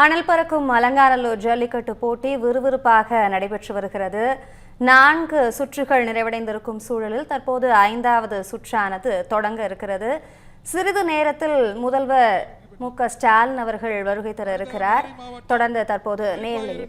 அனல் பறக்கும் அலங்காநல்லூர் ஜல்லிக்கட்டு போட்டி விறுவிறுப்பாக நடைபெற்று வருகிறது. நான்கு சுற்றுகள் நிறைவடைந்திருக்கும் சூழலில் தற்போது ஐந்தாவது சுற்றானது தொடங்க இருக்கிறது. சிறிது நேரத்தில் முதல்வர் மு க ஸ்டாலின் அவர்கள் வருகை தர இருக்கிறார். தொடர்ந்து தற்போது நேரில்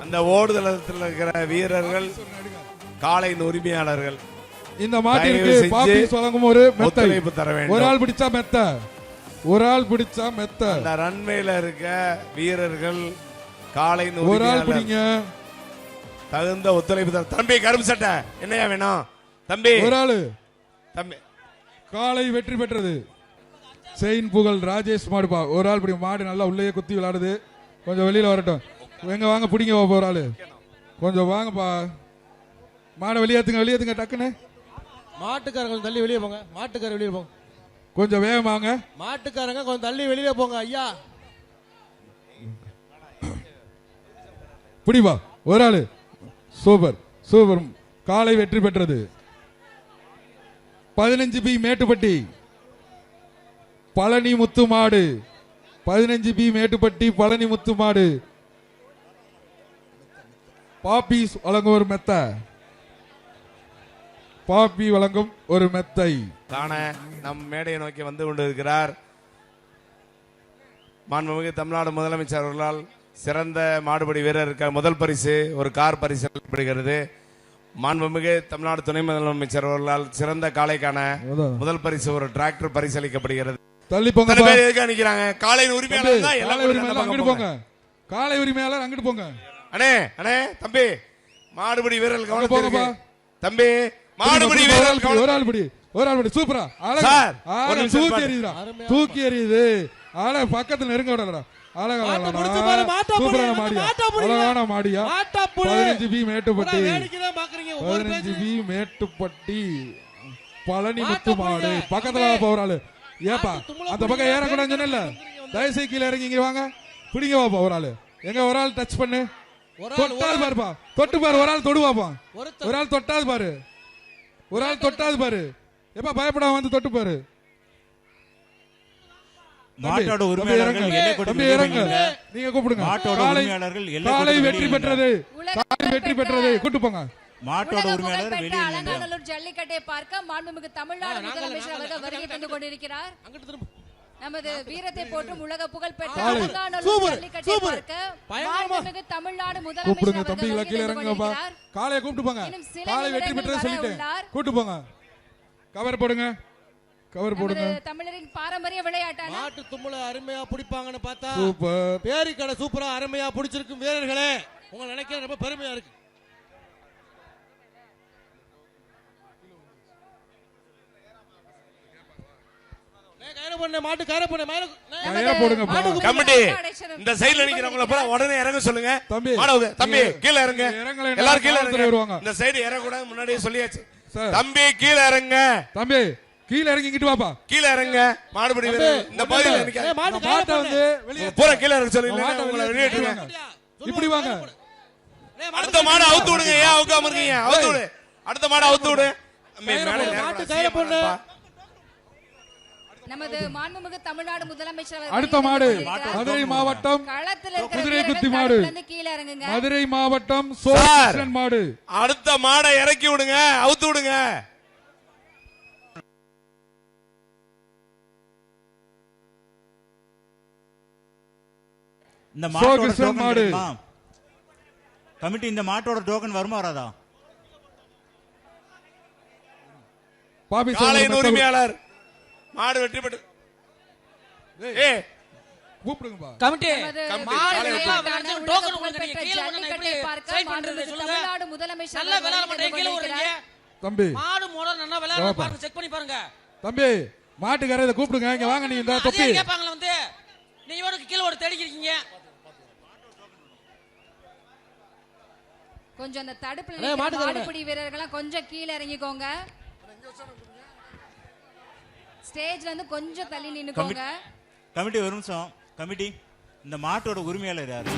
அந்த ஓடுதளத்தில் இருக்கிற வீரர்கள் காலையின் உரிமையாளர்கள் இந்த மாட்டிற்கு பாபிஸ் வழங்கும் ஒரு மெத்தை. ஒரு ஆள் பிடிச்சா மெத்த. ஒரு ஆள் பிடிச்சா மெத்த. அந்த ரன்வேல இருக்க வீரர்கள் காளையின் ஒரு ஆள் பிடிங்க. தகுந்த ஒத்துழைப்பு தர தம்பி கரும்பு சட்டை. என்னையா வேணும்? தம்பி. ஒரு ஆளு. தம்பி. காலை வெற்றி பெற்றது. செயின் புகழ் ராஜேஷ் மாடுப்பா ஒரு ஆள் பிடிங்க. மாடு நல்லா உள்ளேயே குத்தி விளையாடுது. கொஞ்சம் வெளியில வரட்டும். எங்க வாங்க பிடிங்க ஒரு ஆளு. கொஞ்சம் வாங்கப்பா. மாடை வெளியேத்துங்க வெளியேத்துங்க டக்குன்னு. மாட்டுக்காரங்க கொஞ்சம் தள்ளி வெளியே போங்க. மாட்டுக்காரர் வெளியே போங்க. கொஞ்சம் வேகம் வாங்க. மாட்டுக்காரங்க கொஞ்சம் தள்ளி வெளியே போங்க ஐயா. பிடிவா ஒரு ஆளு. சூப்பர். சூப்பர். காலை வெற்றி பெற்றது. பதினஞ்சு பி மேட்டுப்பட்டி. பழனி முத்து மாடு. பதினஞ்சு பி மேட்டுப்பட்டி பழனி முத்து மாடு. பாப்பீஸ் வழங்கும் ஒரு மெத்த. பாப்பி வழங்கும் ஒரு மெத்தை. காண நம் மேடையை நோக்கி வந்து கொண்டிருக்கிறார் மாண்புமிகு தமிழ்நாடு முதலமைச்சர் அவர்களால் சிறந்த மாடுபடி வீரருக்கு முதல் பரிசு ஒரு கார் பரிசு அளிக்கப்படுகிறது. மாண்புமிகு தமிழ்நாடு துணை முதலமைச்சர் அவர்களால் சிறந்த காளைக்கான. முதல் பரிசு ஒரு டிராக்டர் பரிசு அளிக்கப்படுகிறது. தள்ளி போங்க பேர் எதுக்காக நிக்கிறாங்க? காளையின் உரிமையாளர் தான் உரிமையாளர் பக்கம் அங்கிட்டு போங்க. போங்க. காலை உரிமையாளர் அங்கிட்டு போங்க. அண்ணே அண்ணே தம்பி மாடுபிடி வீரர்கள். கவனத்திற்கு. தம்பி மாடுபிடி ஒரு வீரர்கள் ஒரு ஆள் பிடி ஒரு ஆள் பிடி. சூப்பரா. அழகா. சார், ஒரு அழகா நிமிஷம் தூக்கி. எறியுதுடா. தூக்கி எறியுது. அழகா பக்கத்துல நெருங்க விடலடா. அழகா சூப்பரான மாடியா. அழகான மாடியா. மாட்டா புடி. பதினஞ்சு பி மேட்டுப்பட்டி. பதினஞ்சு. பி மேட்டுப்பட்டி. பழனி முத்து மாடு. பக்கத்துல வா பா ஒரு ஆளு. ஏப்பா அந்த பக்கம். ஏறக்கூடாதுன்னு சொன்னேன்ல. தயவுசெய்து கீழே இறங்கி இங்க வாங்க. பிடிங்க வாப்பா ஒரு ஆளு. எங்க ஒரு ஆள் டச் பண்ணு. தொட்டாது. பாருப்பா. தொட்டு பாரு ஒரு ஆள் தொடு பாப்பா ஒருத்தர். ஒரு ஆள் தொட்டாது பாரு. ஒரு ஆள் தொட்டாது பாரு. எப்ப பயப்படாம வந்து தொட்டு பாரு. மாட்டோட உரிமையாளர்கள். எல்லை நீங்க கூப்பிடுங்க. மாட்டோட உரிமையாளர்கள் எல்லை காலை வெற்றி பெற்றது. காலை வெற்றி பெற்றது. கூட்டு போங்க. மாட்டோட உரிமையாளர் வெளியே அலங்காநல்லூர் ஜல்லிக்கட்டை பார்க்க மாண்புமிகு தமிழ்நாடு முதலமைச்சர் அவர்கள் வருகை தந்து கொண்டிருக்கிறார். அங்கிட்டு திரும்ப. நமது வீரத்தை போற்றும் உலக. அலங்காநல்லூர் சூப்பர், ஜல்லிக்கட்டை. பார்க்க தமிழ்நாடு முதலமைச்சர் தம்பி கீழே இறங்குங்கப்பா. காலையை கூப்பிட்டு போங்க. காலை வெற்றி நிமிடங்கள் பெற்றது வர சொல்லிட்டு உள்ளார். கூட்டு போங்க. கவர் போடுங்க. கவர் போடுங்க. தமிழரின் பாரம்பரிய விளையாட்டான மாட்டு தும்முல அருமையா பிடிப்பாங்கன்னு பார்த்தா சூப்பர். பேரி கடை சூப்பரா அருமையா பிடிச்சிருக்கும் வீரர்களே. உங்களை நினைக்க ரொம்ப பெருமையா இருக்கு. மாட்டு கமிட்டி இந்த சைடுல நிக்கிறவங்கள பூரா உடனே இறங்க சொல்லுங்க. தம்பி. மாடவுக்கு தம்பி கீழே இறங்க. எல்லாரும் கீழே இறங்க. வருவாங்க. இந்த சைடு இறங்கக்கூடாது முன்னாடியே சொல்லியாச்சு. தம்பி கீழே இறங்க. தம்பி கீழே இறங்கி இங்கிட்டு வாப்பா. கீழே இறங்க. மாடுபிடி இந்த பகுதியில் நிக்க மாட்டு. வந்து வெளியே பூரா கீழே இறங்க சொல்லி இந்த மாட்டை உங்களை வெளியேற்றுங்க. இப்படி வாங்க. அடுத்த மாடை அவுத்து விடுங்க. ஏன் அவுக்காம இருக்கீங்க? அவுத்து விடு. அடுத்த மாடை அவுத்து விடு. மேலே மாட்டு சீக்கிரம் போடு. நமது மாண்புமிகு தமிழ்நாடு முதலமைச்சர் அடுத்த மாடு. மதுரை மாவட்டம் களத்தில் குதிரை குத்தி மாடு. கீழே இறங்குங்க மதுரை மாவட்டம். சோழன் மாடு அடுத்த மாடை இறக்கி விடுங்க அவுத்து விடுங்க இந்த மாட்டோட மாடு. கமிட்டி இந்த மாட்டோட டோக்கன் வருமா வராதா பாபி காலையின் உரிமையாளர் மாடு வெற்றி பெற்று ஏ கூப்பிடுங்கப்பா. கமிட்டி. மாடு டோக்கன் கீழே சைன் பண்றது சொல்லுங்க. தமிழ்நாடு முதலமைச்சர் நல்லா விளையாட மாட்டேன். தம்பி. மாடு முதல்ல நல்லா விளையாட. பாருங்க செக் பண்ணி பாருங்க. தம்பி மாட்டுக்கார இதை கூப்பிடுங்க. இங்க வாங்க நீ இந்த அதே தொப்பி. கேட்பாங்களா வந்து. நீங்க ஒரு கீழே ஒரு தேடிக்கிறீங்க. கொஞ்சம் அந்த தடுப்புல. மாடுபிடி வீரர்கள்லாம் கொஞ்சம் கீழே இறங்கிக்கோங்க. ஸ்டேஜ்ல இருந்து கொஞ்சம் தள்ளி நின்னுக்கோங்க. கமிட்டி ஒரு நிமிஷம். கமிட்டி இந்த மாட்டோட உரிமையாளர் யாரு?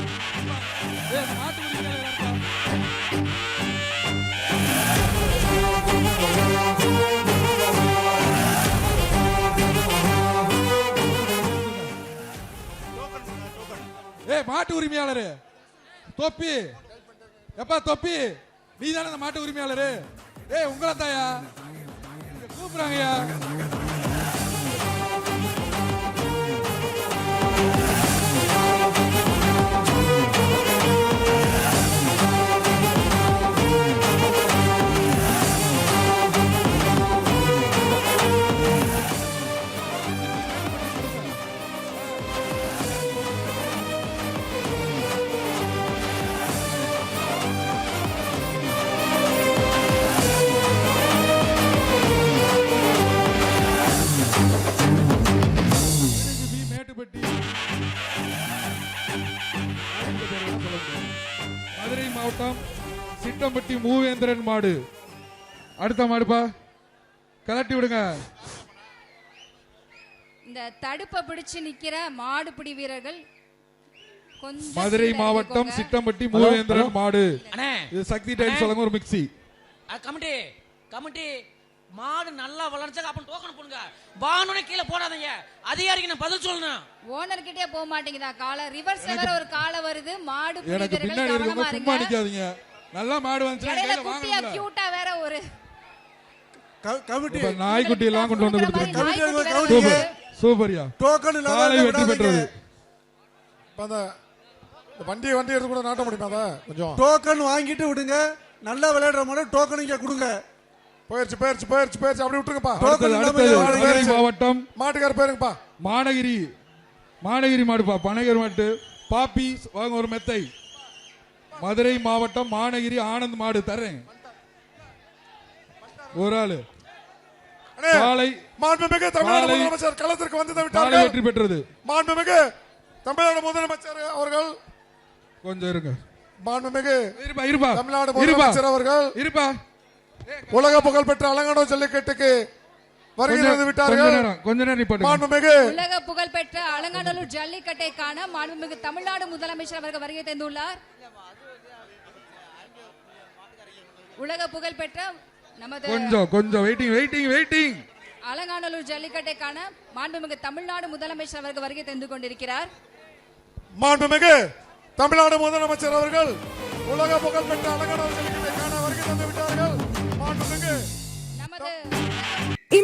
ஏய் மாட்டு உரிமையாளரு. தொப்பி. எப்பா தொப்பி? நீ தானே மாட்டு உரிமையாளரு. ஏய் உங்களை தாயா கூப்பிடுறாங்கய்யா. சிட்டம்பட்டி மூவேந்திரன் மாடு. அடுத்த மாடுப்பா. கலட்டி விடுங்க. இந்த தடுப்பை பிடிச்சு நிக்கிற மாடுபிடி வீரர்கள் கொஞ்சம் மதுரை மாவட்டம். சிட்டம்பட்டி மூவேந்திரன் மாடு. அண்ணே. இது சக்தி டைம் சொல்லுங்க ஒரு மிக்ஸி. அஹ், கமிட்டி கமிட்டி. மாடு நல்லா வளர்ச்சா அப்புறம் டோக்கன் போடுங்க. வானோட கீழே போடாதீங்க. அதிகாரிக்கு நான் பதில் சொல்லணும். ஓனர் கிட்டே போக மாட்டேங்குதா காலை ரிவர்ஸ்ல வேற ஒரு காலை வருது மாடு எனக்கு பின்னாடி இருக்கவங்க சும்மா நிக்காதீங்க. நல்லா மாடு வாங்கல கியூட்டா வேற ஒரு கமிட்டி இப்ப நாய்க்குட்டி எல்லாம் கொண்டு வந்து சூப்பர் சூப்பர்யா. டோக்கன் காலை இல்லாம வெற்றி பெற்றது. அந்த இந்த வண்டியை வண்டி எடுத்து கூட நாட்ட முடியுமா கொஞ்சம். டோக்கன் வாங்கிட்டு விடுங்க. நல்லா விளையாடுற மாதிரி டோக்கன் இங்க கொடுங்க. போயிருச்சு போயிருச்சு போயிருச்சு போயிருச்சு. அப்படி விட்டுருங்கப்பா. அடுத்தது. மாவட்டம். மாட்டுக்கார போயிருங்கப்பா மானகிரி மானகிரி மாடுப்பா பனகிரி மாட்டு. பாப்பி வாங்க ஒரு மெத்தை. மதுரை மாவட்டம் மானகிரி ஆனந்த் மாடு. தரேன் ஒரு ஆளு. அண்ணே, காலை மாண்புமிகு தமிழ்நாடு முதலமைச்சர் களத்திற்கு வந்து விட்டார்கள். வெற்றி பெற்றது. மாண்புமிகு தமிழ்நாடு முதலமைச்சர் அவர்கள். கொஞ்சம் இருங்க. மாண்புமிகு இருப்பா இருப்பா. தமிழ்நாடு இருப்பா. முதலமைச்சர் அவர்கள். இருப்பா. உலக புகழ் பெற்ற அலங்காநல்லூர் ஜல்லிக்கட்டுக்கு வருகை கொஞ்சம் தந்து கொஞ்ச விட்டார்கள். நேரம் கொஞ்ச நேரம் மாண்புமிகு உலக புகழ் பெற்ற அலங்காநல்லூர் ஜல்லிக்கட்டை காண மாண்புமிகு தமிழ்நாடு முதலமைச்சர் அவர்கள் வருகை தந்துள்ளார். உலக புகழ் பெற்ற நமது கொஞ்சம் கொஞ்சம் வெயிட்டிங் வெயிட்டிங் வெயிட்டிங் அலங்காநல்லூர் ஜல்லிக்கட்டை காண மாண்புமிகு தமிழ்நாடு முதலமைச்சர் அவர்கள் வருகை தந்து கொண்டிருக்கிறார். மாண்புமிகு தமிழ்நாடு முதலமைச்சர் அவர்கள் உலக புகழ் பெற்ற அலங்காநல்லூர் ஜல்லிக்கட்டை காண வருகை தந்து விட்டார்கள் மாண்புமிகு நமது